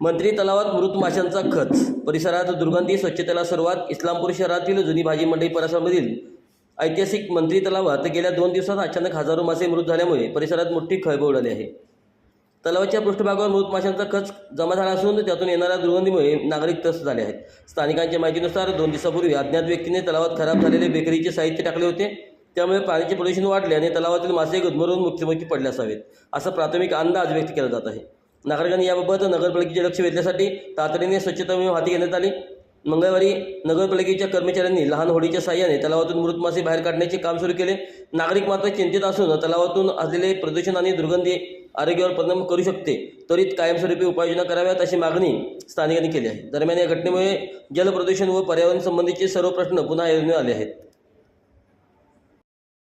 मंत्री तलावात मृत माशांचा खच. परिसरात दुर्गंधी स्वच्छतेला सुरुवात. इस्लामपूर शहरातील जुनी भाजी मंडई परिसरामधील ऐतिहासिक मंत्री तलावात गेल्या दोन दिवसात अचानक हजारो मासे मृत झाल्यामुळे परिसरात मोठी खळबळ उडाली आहे. तलावाच्या पृष्ठभागावर मृत माशांचा खच जमा झाला असून त्यातून येणाऱ्या दुर्गंधीमुळे नागरिक त्रस्त झाले आहेत. स्थानिकांच्या माहितीनुसार दोन दिवसापूर्वी अज्ञात व्यक्तीने तलावात खराब झालेले बेकरीचे साहित्य टाकले होते. त्यामुळे पाण्याचे प्रदूषण वाढले आणि तलावातील मासे गुदमरून मृत्युमुखी पडले असावेत असा प्राथमिक अंदाज व्यक्त केला जात आहे. नागरिकांनी याबाबत नगरपालिकेचे लक्ष वेधण्यासाठी तातडीने स्वच्छता मोहीम हाती घेण्यात आली. मंगळवारी नगरपालिकेच्या कर्मचाऱ्यांनी लहान होडीच्या साह्याने तलावातून मृत मासे बाहेर काढण्याचे काम सुरू केले. नागरिक मात्र चिंतित असून तलावातून असलेले प्रदूषण आणि दुर्गंधी आरोग्यावर परिणाम करू शकते त्वरित कायमस्वरूपी उपाययोजना कराव्यात अशी मागणी स्थानिकांनी केली आहे. दरम्यान या घटनेमुळे जलप्रदूषण व पर्यावरण संबंधीचे सर्व प्रश्न पुन्हा ऐरणीवर आले आहेत.